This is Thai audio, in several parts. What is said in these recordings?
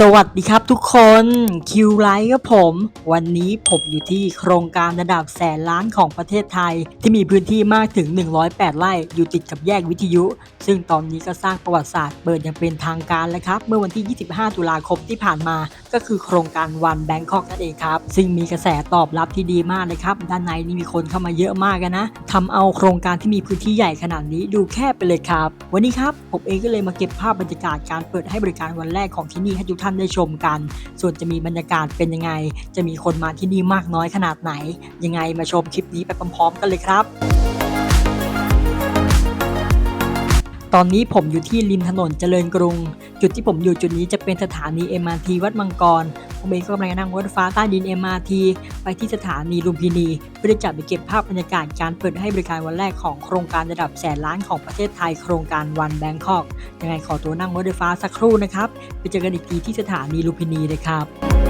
สวัสดีครับทุกคนคิวไลท์ครับผม วันนี้ผมอยู่ที่โครงการระดับแสนล้านของประเทศไทย ที่มีพื้นที่มากถึง 108 ไร่ อยู่ติดกับแยกวิทยุ ซึ่งตอนนี้ก็สร้างประวัติศาสตร์เปิดอย่างเป็นทางการแล้วครับ เมื่อวันที่ 25 ตุลาคมที่ผ่านมา ก็คือโครงการวันแบงคอกนั่นเองครับ ซึ่งมีกระแสตอบรับที่ดีมากเลยครับ ด้านในนี่มีคนเข้ามาเยอะมากกันนะทำเอาโครงการที่มีพื้นที่ใหญ่ขนาดนี้ดูแคบไปเลยครับ วันนี้ครับผมเองก็เลยมาเก็บภาพบรรยากาศการเปิดให้บริการวันแรกของที่นี่ให้ทุกท่านได้ชมกัน ส่วนจะมีบรรยากาศเป็นยังไง จะมีคนมาที่นี่มากน้อยขนาดไหน ยังไงมาชมคลิปนี้ไปพร้อมๆ กันเลยครับ ตอนนี้ผมอยู่ที่ริมถนนเจริญกรุง จุดที่ผมอยู่จุดนี้จะเป็นสถานี MRT วัดมังกร ผมเองก็กำลังนั่งรถไฟฟ้าใต้ดิน MRT ไปที่สถานีลุมพินี เพื่อที่จะไปเก็บภาพบรรยากาศการเปิดให้บริการวันแรกของโครงการระดับแสนล้านของประเทศไทยโครงการวันแบงคอกยังไงขอตัวนั่งรถไฟฟ้าสักครู่นะครับไปเจอกันอีกทีที่สถานีลุมพินีเลยครับ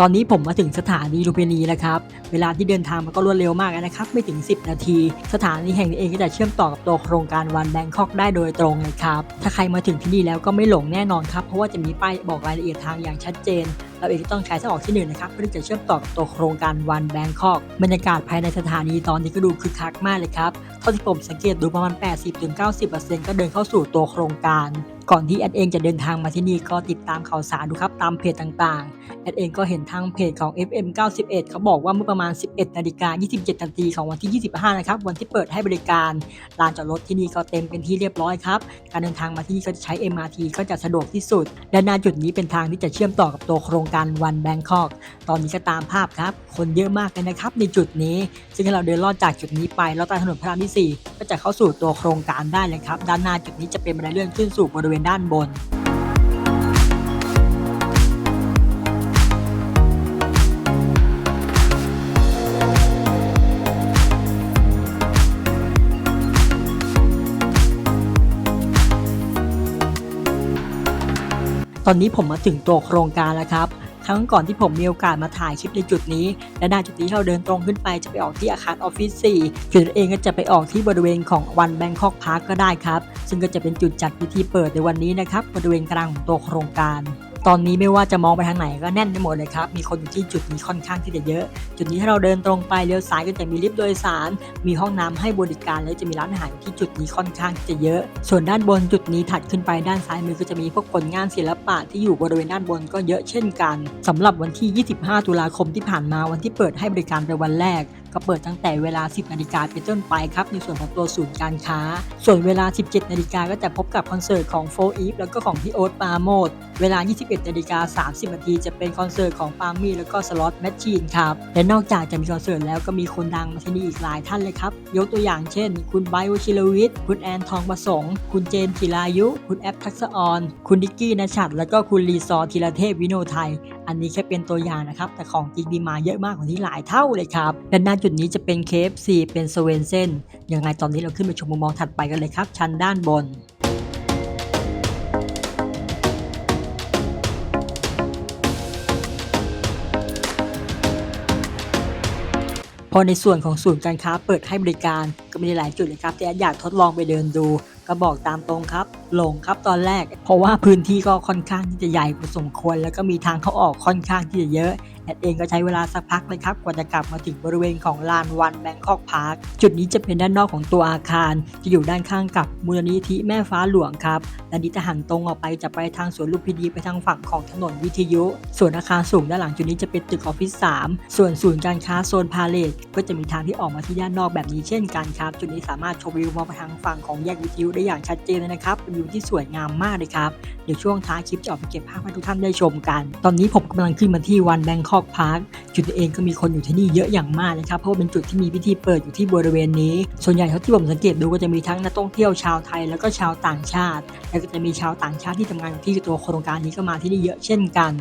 ตอนนี้ผมมาถึงสถานีลุมพินีแล้วครับ เวลาที่เดินทางมันก็รวดเร็วมากนะครับ ไม่ถึง 10 นาที สถานีแห่งนี้เองก็จะเชื่อมต่อกับตัวโครงการวันแบงคอกได้โดยตรงเลยครับ ถ้าใครมาถึงที่นี่แล้วก็ไม่หลงแน่นอนครับ เพราะว่าจะมีป้ายบอกรายละเอียดทางอย่างชัดเจน เราเองก็ต้องใช้ทางออกที่หนึ่งนะครับเพื่อที่จะเชื่อมต่อกับตัวโครงการวันแบงคอกบรรยากาศภายในสถานีตอนนี้ก็ดูคึกคักมากเลยครับเท่าที่ผมสังเกตดูประมาณ 80-90%ก็เดินเข้าสู่ตัวโครงการ ก่อนที่แอดเองจะเดินทางมาที่นี่ก็ติดตามข่าวสารดูครับตามเพจต่างๆ แอดเองก็เห็นทางเพจของ FM 91 เขาบอกว่าเมื่อประมาณ 11นาฬิกา27นาทีของวันที่ 25 นะครับ วันที่เปิดให้บริการลานจอดรถที่นี่ก็เต็มเป็นที่เรียบร้อยครับ การเดินทางมาที่นี่ก็จะใช้ MRT ก็จะสะดวกที่สุด และหน้าจุดนี้เป็นทางที่จะเชื่อมต่อกับตัวโครงการวันแบงคอกตอนนี้ก็ตามภาพครับ คนเยอะมากเลยนะครับในจุดนี้ ซึ่งถ้าเราเดินลอดจากจุดนี้ไปแล้วใต้ถนนพระรามที่ 4 ก็จะเข้าสู่ตัวโครงการได้เลยครับ ด้านหน้าจุดนี้จะเป็นบันไดเลื่อนขึ้นสู่บริเวณด้านบนตอนนี้ผมมาถึงตัวโครงการแล้วครับ ทั้งก่อนที่ผมมีโอกาสมาถ่ายคลิปในจุดนี้ และหน้าจุดนี้เราเดินตรงขึ้นไปจะไปออกที่อาคารออฟฟิศ4จุดเองก็จะไปออกที่บริเวณของวันแบงคอกพาร์คก็ได้ครับ ซึ่งก็จะเป็นจุดจัดพิธีเปิดในวันนี้นะครับบริเวณกลางของตัวโครงการ ตอนนี้ไม่ว่าจะมองไปทางไหนก็แน่นไปหมดเลยครับ มีคนอยู่ที่จุดนี้ค่อนข้างที่จะเยอะ จุดนี้ถ้าเราเดินตรงไปเลี้ยวซ้ายก็จะมีลิฟต์โดยสาร มีห้องน้ำให้บริการและจะมีร้านอาหารอยู่ที่จุดนี้ค่อนข้างที่จะเยอะ ส่วนด้านบนจุดนี้ถัดขึ้นไปด้านซ้ายมือก็จะมีพวกผลงานศิลปะที่อยู่บริเวณด้านบนก็เยอะเช่นกันสำหรับวันที่ 25 ตุลาคมที่ผ่านมาวันที่เปิดให้บริการเป็นวันแรก ก็เปิดตั้งแต่เวลา 10 นาฬิกาเป็นต้นไปครับในส่วนของตัวศูนย์การค้า ส่วนเวลา 17 นาฬิกาก็จะพบกับคอนเสิร์ตของโฟอีฟแล้วก็ของพี่โอ๊ตปาโมดเวลา 21 นาฬิกา 30 นาทีจะเป็นคอนเสิร์ตของปามี่แล้วก็สล็อตแมชชีนครับ และนอกจากจะมีคอนเสิร์ตแล้วก็มีคนดังมาที่นี่อีกหลายท่านเลยครับ ยกตัวอย่างเช่น คุณไบวชิรวิทย์ คุณแอนทองประสงค์ คุณเจนจิรายุ คุณแอปทักษออน คุณดิกกี้นชัด แล้วก็คุณรีซอธีรเทพวิโนไทย อันนี้แค่เป็นตัวอย่างนะครับ แต่ของจริงมีมาเยอะมากกว่านี้หลายเท่าเลยครับและน้าจุดนี้จะเป็น KFC เป็นสเวนเซนยังไงตอนนี้เราขึ้นไปชมมุมมองถัดไปกันเลยครับ ชั้นด้านบนพอในส่วนของศูนย์การค้าเปิดให้บริการก็มีหลายจุดเลยครับที่แอดอยากทดลองไปเดินดู ก็บอกตามตรงครับหลงครับตอนแรก เพราะว่าพื้นที่ก็ค่อนข้างที่จะใหญ่พอสมควร แล้วก็มีทางเข้าออกค่อนข้างที่จะเยอะ แอดเองก็ใช้เวลาสักพักเลยครับกว่าจะกลับมาถึงบริเวณของลานวันแบงคอกพาร์คจุดนี้จะเป็นด้านนอกของตัวอาคาร จะอยู่ด้านข้างกับมูลนิธิแม่ฟ้าหลวงครับและนี้จะหันตรงออกไปจะไปทางสวนลุมพินีไปทางฝั่งของถนนวิทยุ ส่วนอาคารสูงด้านหลังจุดนี้จะเป็นตึกออฟฟิศ3ส่วนศูนย์การค้าโซนพาเลทก็จะมีทางที่ออกมาที่ด้านนอกแบบนี้เช่นกันครับ จุดนี้สามารถชมวิวมองไปทางฝั่งของแยกวิทยุได้อย่างชัดเจนเลยนะครับเป็นวิวที่สวยงามมากเลยครับ เดี๋ยวช่วงท้ายคลิปจะออกไปเก็บภาพให้ทุกท่านได้ชมกัน ตอนนี้ผมกำลังขึ้นมาที่วันแบงคอกพาร์คจุดเองก็มีคนอยู่ที่นี่เยอะอย่างมากนะครับเพราะว่าเป็นจุดที่มีพิธีเปิดอยู่ที่บริเวณนี้ ส่วนใหญ่เท่าที่ผมสังเกตดูก็จะมีทั้งนักท่องเที่ยวชาวไทย แล้วก็ชาวต่างชาติ แล้วก็จะมีชาวต่างชาติที่ทำงานอยู่ที่ตัวโครงการนี้ก็มาที่นี่เยอะเช่นกัน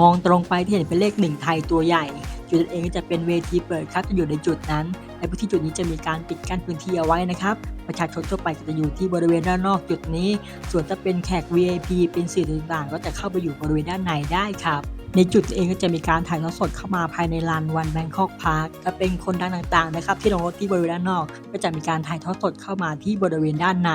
มองตรงไปที่เห็นเป็นเลขหนึ่งไทยตัวใหญ่ จุดเองจะเป็นเวทีเปิดครับจะอยู่ในจุดนั้นและพื้นที่จุดนี้จะมีการปิดกั้นพื้นที่เอาไว้นะครับ ประชาชนทั่วไปจะอยู่ที่บริเวณด้านนอกจุดนี้ ส่วนถ้าเป็นแขก VIP เป็นสื่อต่างๆ ก็จะเข้าไปอยู่บริเวณด้านในได้ครับ ในจุดเองก็จะมีการถ่ายทอดสดเข้ามาภายในลานวันแบงคอกพาร์คถ้าเป็นคนดังต่างๆนะครับที่ลงรถที่บริเวณด้านนอก ก็จะมีการถ่ายทอดสดเข้ามาที่บริเวณด้านใน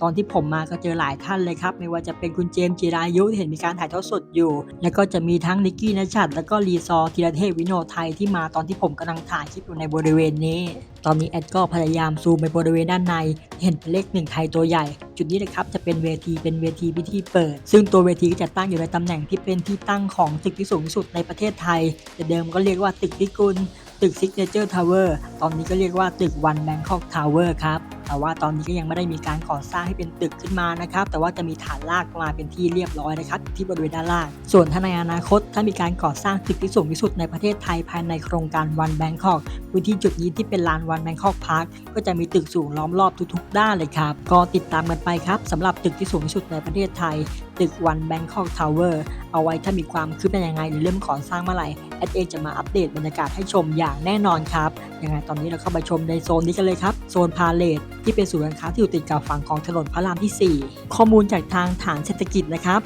ตอนที่ผมมาก็เจอหลายท่านเลยครับ ไม่ว่าจะเป็นคุณเจมส์จิรายุที่เห็นมีการถ่ายทอดสดอยู่ แล้วก็จะมีทั้งนิกกี้นชชัดแล้วก็รีซอร์ธีรเทพวิโนไทยที่มาตอนที่ผมกำลังถ่ายคลิปอยู่ในบริเวณนี้ ตอนนี้แอดก็พยายามซูมไปบริเวณด้านใน เห็นเป็นเลขหนึ่งไทยตัวใหญ่จุดนี้นะครับจะเป็นเวทีเป็นเวทีพิธีเปิด ซึ่งตัวเวทีก็จะตั้งอยู่ในตำแหน่งที่เป็นที่ตั้งของตึกที่สูงสุดในประเทศไทย แต่เดิมก็เรียกว่าตึกพิกุล ตึกซิกเนเจอร์ทาวเวอร์ตอนนี้ก็เรียกว่าตึกวันแบงคอกทาวเวอร์ครับ แต่ว่าตอนนี้ก็ยังไม่ได้มีการก่อสร้างให้เป็นตึกขึ้นมานะครับ แต่ว่าจะมีฐานรากมาเป็นที่เรียบร้อยนะครับ ที่บริเวณด้านล่าง ส่วนถ้าในอนาคต ถ้ามีการก่อสร้างตึกที่สูงที่สุดในประเทศไทยภายในโครงการวันแบงคอกพื้นที่จุดนี้ที่เป็นลานวันแบงคอกพาร์คก็จะมีตึกสูงล้อมรอบทุกๆ ด้านเลยครับ ก็ติดตามกันไปครับสำหรับตึกที่สูงที่สุดในประเทศไทย ตึกวันแบงคอกทาวเวอร์เอาไว้ถ้ามีความคืบหน้ายังไงหรือเริ่มก่อสร้างเมื่อไหร่ ดเองจะมาอัปเดตบรรยากาศให้ชมอย่างแน่นอนครับยังไงตอนนี้เราเข้าไปชมในโซนนี้กันเลยครับโซนพาเลทที่เป็นศูนย์การค้าที่อยู่ติดกับฝั่งของถนนพระรามที่ 4 ข้อมูลจากทางฐานเศรษฐกิจนะครับ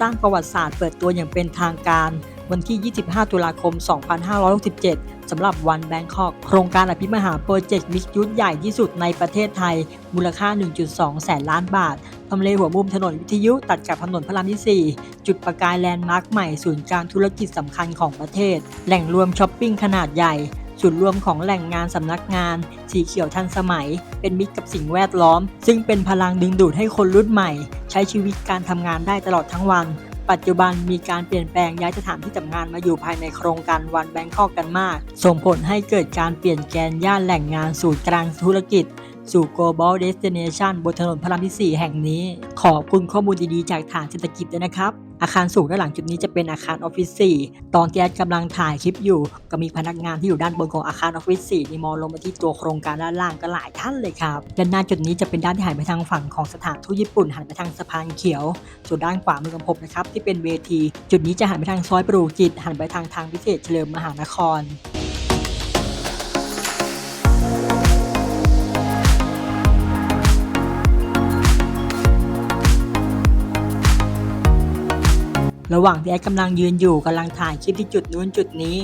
สร้างประวัติศาสตร์เปิดตัวอย่างเป็นทางการ วันที่ 25 ตุลาคม 2567 สำหรับวันแบงคอกโครงการอภิมหาโปรเจกต์มิกยุทธใหญ่ที่สุดในประเทศไทย มูลค่า 1.2 แสนล้านบาททำเลหัวมุมถนนวิทยุตัดกับถนนพระรามที่ 4 จุดประกายแลนด์มาร์คใหม่ศูนย์การธุรกิจสำคัญของประเทศ แหล่งรวมช้อปปิ้งขนาดใหญ่จุดรวมของแหล่งงานสำนักงาน สีเขียวทันสมัย เป็นมิตรกับสิ่งแวดล้อม ซึ่งเป็นพลังดึงดูดให้คนรุ่นใหม่ ใช้ชีวิตการทำงานได้ตลอดทั้งวัน ปัจจุบันมีการเปลี่ยนแปลงย้ายสถานที่ทำงานมาอยู่ภายในโครงการวันแบงคอกกันมาก ส่งผลให้เกิดการเปลี่ยนแกนย่านแหล่งงานสู่กลางธุรกิจ สู่ global destination บนถนนพระรามที่ 4 แห่งนี้ ขอบคุณข้อมูลดีๆ จากฐานเศรษฐกิจด้วยนะครับอาคารสูงด้านหลังจุดนี้จะเป็นอาคารออฟฟิศ4ตอนที่แอดกำลังถ่ายคลิปอยู่ ก็มีพนักงานที่อยู่ด้านบนของอาคารออฟฟิศ4นี่มองลงมาที่ตัวโครงการด้านล่างก็หลายท่านเลยครับด้านหน้าจุดนี้จะเป็นด้านที่หันไปทางฝั่งของสถานทูตญี่ปุ่นหันไปทางสะพานเขียว ส่วนด้านขวามือของผมนะครับที่เป็นเวที จุดนี้จะหันไปทางซอยปรูจิตหันไปทางทางพิเศษเฉลิมมหานคร ระหว่างที่แอดกำลังยืนอยู่กำลังถ่ายคลิปที่จุดนู้นจุดนี้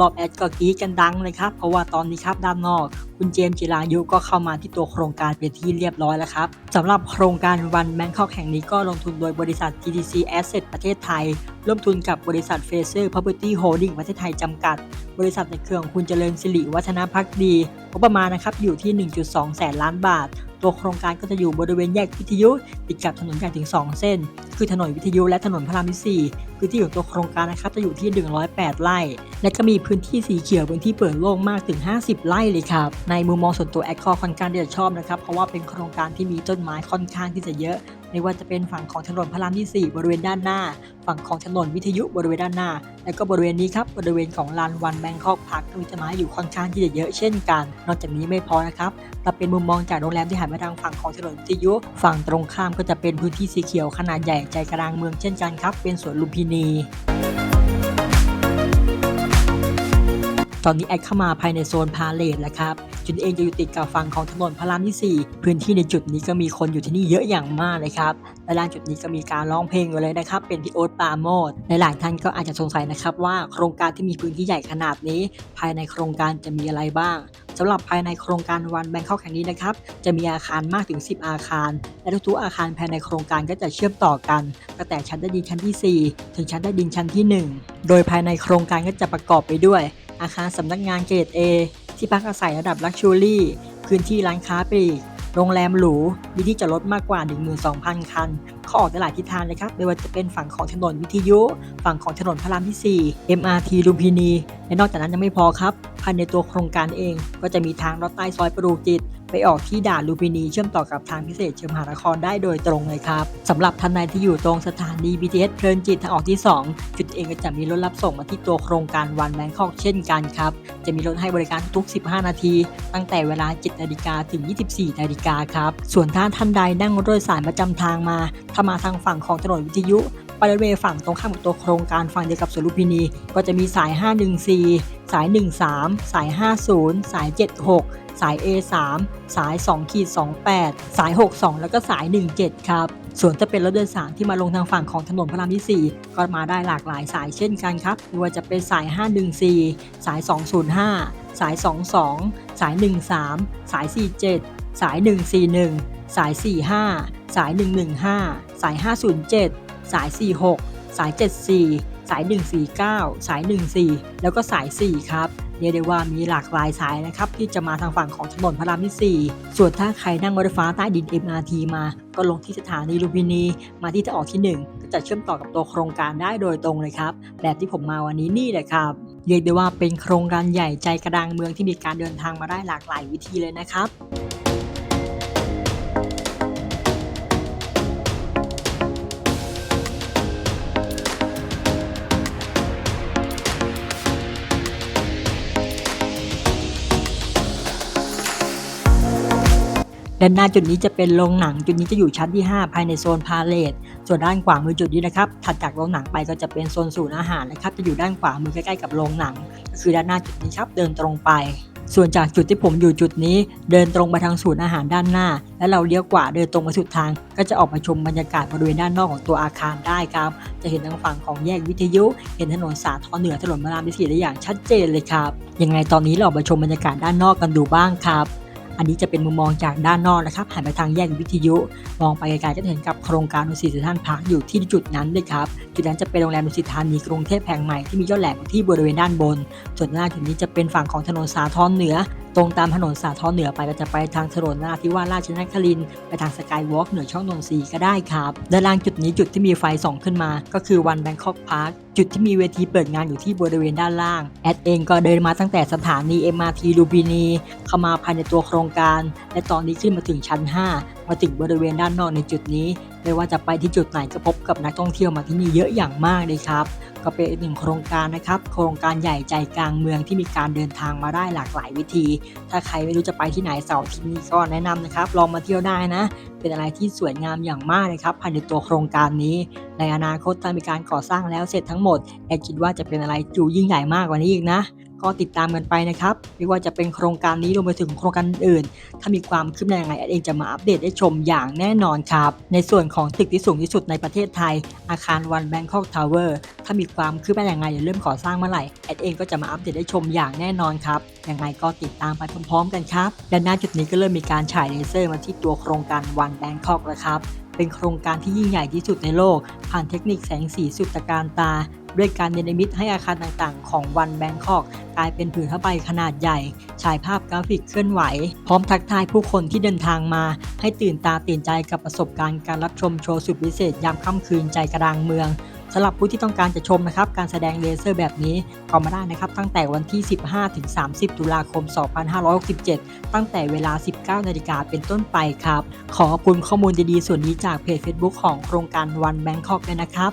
รอบแอดก็กรีดกันดังเลยครับเพราะว่าตอนนี้ครับด้านนอก คุณเจมส์จิรายุก็เข้ามาที่ตัวโครงการเป็นที่เรียบร้อยแล้วครับสำหรับโครงการวันแบงคอกแห่งนี้ก็ลงทุนโดยบริษัท GTC Asset ประเทศไทย ร่วมทุนกับบริษัท Fraser Property Holding ประเทศไทยจำกัด บริษัทในเครือของคุณเจริญสิริวัฒนพักดีงบประมาณนะครับอยู่ที่ 1.2 แสนล้านบาท ตัวโครงการก็จะอยู่บริเวณแยกวิทยุ ติดกับถนนใหญ่ถึง 2 เส้น คือถนนวิทยุและถนนพระรามที่4พื้นที่ของตัวโครงการนะครับจะอยู่ที่ 108 ไร่ และก็มีพื้นที่สีเขียวพื้นที่เปิดโล่งมากถึง 50 ไร่เลยครับในมุมมองส่วนตัวแอดคอค่อนข้างที่จะชอบนะครับเพราะว่าเป็นโครงการที่มีต้นไม้ค่อนข้างที่จะเยอะไม่ว่าจะเป็นฝั่งของถนนพระรามที่ 4 บริเวณด้านหน้า ฝั่งของถนนวิทยุบริเวณด้านหน้า และก็บริเวณนี้ครับบริเวณของลานวันแบงคอกพาร์คก็มีต้นไม้อยู่ค่อนข้างที่จะเยอะเช่นกัน นอกจากนี้ไม่พอนะครับแต่เป็นมุมมองจากโรงแรมที่หันมาทางฝั่งของถนนวิทยุ ฝั่งตรงข้ามก็จะเป็นพื้นที่สีเขียวขนาดใหญ่ใจกลางเมืองเช่นกันครับ เป็นสวนลุมพินี อนนี้แอดเข้ามาภายในโซนพาเลทแล้วครับ จุดเองจะอยู่ติดกับฝั่งของถนนพระรามที่ 4 พื้นที่ในจุดนี้ก็มีคนอยู่ที่นี่เยอะอย่างมากเลยครับ และด้านจุดนี้ก็มีการร้องเพลงอยู่เลยนะครับ เป็นพี่โอ๊ตปาโมดหลายท่านก็อาจจะสงสัยนะครับว่าโครงการที่มีพื้นที่ใหญ่ขนาดนี้ ภายในโครงการจะมีอะไรบ้างสำหรับภายในโครงการวันแบงคอกแห่งนี้นะครับ จะมีอาคารมากถึง 10 อาคาร และทุกๆอาคารภายในโครงการก็จะเชื่อมต่อกันตั้งแต่ชั้นใต้ดินชั้นที่ 4 ถึงชั้นใต้ดินชั้นที่ 1 โดยภายในโครงการก็จะประกอบไปด้วย อาคารสำนักงานเกรด A ที่พักอาศัยระดับลักชัวรี่ พื้นที่ร้านค้าปลีก โรงแรมหรู มีที่จอดรถมากกว่า 12,000 คัน เข้าออกได้หลายทิศทางเลยครับ ไม่ว่าจะเป็นฝั่งของถนนวิทยุ ฝั่งของถนนพระรามที่ 4 MRT ลุมพินี และนอกจากนั้นยังไม่พอครับ ภายในตัวโครงการเอง ก็จะมีทางรถใต้ซอยประดูจิต ไปออกที่ด่านลูมพินีเชื่อมต่อกับทางพิเศษเชียงมหานครได้โดยตรงเลยครับสำหรับท่านใดที่อยู่ตรงสถานี BTS เพลินจิตทางออกที่ 2 จุดเองก็จะมีรถรับส่งมาที่ตัวโครงการวันแบงคอกเช่นกันครับ จะมีรถให้บริการทุก 15 นาที ตั้งแต่เวลา 7 นาฬิกาถึง 24 นาฬิกาครับ ส่วนถ้าท่านใดนั่งรถโดยสารประจำทางมา ถ้ามาทางฝั่งของถนนวิทยุ ไปรถเมล์ฝั่งตรงข้ามกับตัวโครงการฝั่งเดียวกับสวนลุมพินี ก็จะมีสาย 514 สาย 13 สาย 50 สาย 76 สาย A3 สาย2ขีด28 สาย 62 แล้วก็สาย 17 ครับ ส่วนจะเป็นรถโดยสารที่มาลงทางฝั่งของถนนพระรามที่ 4 ก็มาได้หลากหลายสายเช่นกันครับไม่ว่าจะเป็นสาย 514 สาย 205 สาย 22 สาย 13 สาย 47 สาย 141 สาย 45 สาย 115 สาย 507 สาย 46 สาย 74 สาย 149 สาย 14 แล้วก็สาย 4 ครับเรียกได้ว่ามีหลากหลายสายนะครับที่จะมาทางฝั่งของถนนพระรามที่ 4 ส่วนถ้าใครนั่งรถไฟฟ้าใต้ดิน MRT มา ก็ลงที่สถานีลุมพินี มาที่จะออกที่ 1 ก็จะเชื่อมต่อกับตัวโครงการได้โดยตรงเลยครับ แบบที่ผมมาวันนี้นี่แหละครับ เรียกได้ว่าเป็นโครงการใหญ่ใจกระดังเมืองที่มีการเดินทางมาได้หลากหลายวิธีเลยนะครับ ด้านหน้าจุดนี้จะเป็นโรงหนังจุดนี้จะอยู่ชั้นที่ 5 ภายในโซนพาเลทส่วนด้านขวามือจุดนี้นะครับถัดจากโรงหนังไปก็จะเป็นโซนศูนย์อาหารนะครับจะอยู่ด้านขวามือใกล้ๆกับโรงหนังก็คือด้านหน้าจุดนี้ครับเดินตรงไป ส่วนจากจุดที่ผมอยู่จุดนี้ เดินตรงไปทางศูนย์อาหารด้านหน้า แล้วเราเลี้ยวขวาเดินตรงไปสุดทาง ก็จะออกมาชมบรรยากาศบริเวณด้านนอกของตัวอาคารได้ครับ จะเห็นทางฝั่งของแยกวิทยุ เห็นถนนสาทรเหนือถนนพระรามที่สี่ได้อย่างชัดเจนเลยครับยังไงตอนนี้เราออกมาชมบรรยากาศด้านนอกกันดูบ้างครับ อันนี้จะเป็นมุมมองจากด้านนอกนะครับหันไปทางแยกวิทยุ มองไปไกลๆก็จะเห็นกับโครงการดุสิตท่านพักอยู่ที่จุดนั้นเลยครับจุดนั้นจะเป็นโรงแรมดุสิตธานีกรุงเทพแห่งใหม่ที่มียอดแหลมที่บริเวณด้านบน ส่วนหน้าจุดนี้จะเป็นฝั่งของถนนสาทรเหนือตรงตามถนนสาทรเหนือไปก็จะไปทางถนนนาธิวาราชนครินไปทางสกายวอล์กเหนือช่องนนทรีก็ได้ครับด้านล่างจุดนี้จุดที่มีไฟส่องขึ้นมา ก็คือวันแบงคอกพาร์คจุดที่มีเวทีเปิดงานอยู่ที่บริเวณด้านล่าง แอดเองก็เดินมาตั้งแต่สถานี MRT ลูบินี เข้ามาภายในตัวโครงการ และตอนนี้ขึ้นมาถึงชั้น 5 มาถึงบริเวณด้านนอกในจุดนี้ ไม่ว่าจะไปที่จุดไหนก็พบกับนักท่องเที่ยวมาที่นี่เยอะอย่างมากเลยครับ ก็เป็นอีกหนึ่งโครงการนะครับ โครงการใหญ่ใจกลางเมืองที่มีการเดินทางมาได้หลากหลายวิธี ถ้าใครไม่รู้จะไปที่ไหนเสาร์ที่นี้ก็แนะนำนะครับ ลองมาเที่ยวได้นะ เป็นอะไรที่สวยงามอย่างมากนะครับภายในตัวโครงการนี้ ในอนาคตถ้ามีการก่อสร้างแล้วเสร็จทั้งหมดแอดคิดว่าจะเป็นอะไรจูยิ่งใหญ่มากกว่านี้อีกนะ ก็ติดตามกันไปนะครับ ไม่ว่าจะเป็นโครงการนี้รวมไปถึงโครงการอื่น ถ้ามีความคืบหน้ายังไงแอดเองจะมาอัปเดตได้ชมอย่างแน่นอนครับ ในส่วนของตึกที่สูงที่สุดในประเทศไทย อาคารวันแบงคอกทาวเวอร์ถ้ามีความคืบหน้ายังไงอย่าเริ่มก่อสร้างเมื่อไหร่แอดเองก็จะมาอัปเดตได้ชมอย่างแน่นอนครับยังไงก็ติดตามไปพร้อมๆ กันครับด้านหน้าจุดนี้ก็เริ่มมีการฉายเลเซอร์มาที่ตัวโครงการวันแบงคอกแล้วครับเป็นโครงการที่ยิ่งใหญ่ที่สุดในโลก ผ่านเทคนิคแสงสีสุดตะการตา ด้วยการเนรมิตให้อาคารต่างๆ ของวันแบงคอกกลายเป็นผืนผ้าใบขนาดใหญ่ ฉายภาพกราฟิกเคลื่อนไหว พร้อมทักทายผู้คนที่เดินทางมา ให้ตื่นตาตื่นใจกับประสบการณ์การรับชมโชว์สุดพิเศษยามค่ำคืนใจกลางเมืองสำหรับผู้ที่ต้องการจะชมนะครับ การแสดงเลเซอร์แบบนี้ก็มาได้นะครับ ตั้งแต่วันที่ 15-30 ตุลาคม 2567 ตั้งแต่เวลา 19 นาฬิกาเป็นต้นไปครับ ขอขอบคุณข้อมูลดีๆส่วนนี้จากเพจ Facebook ของโครงการวันแบงคอกเลยนะครับ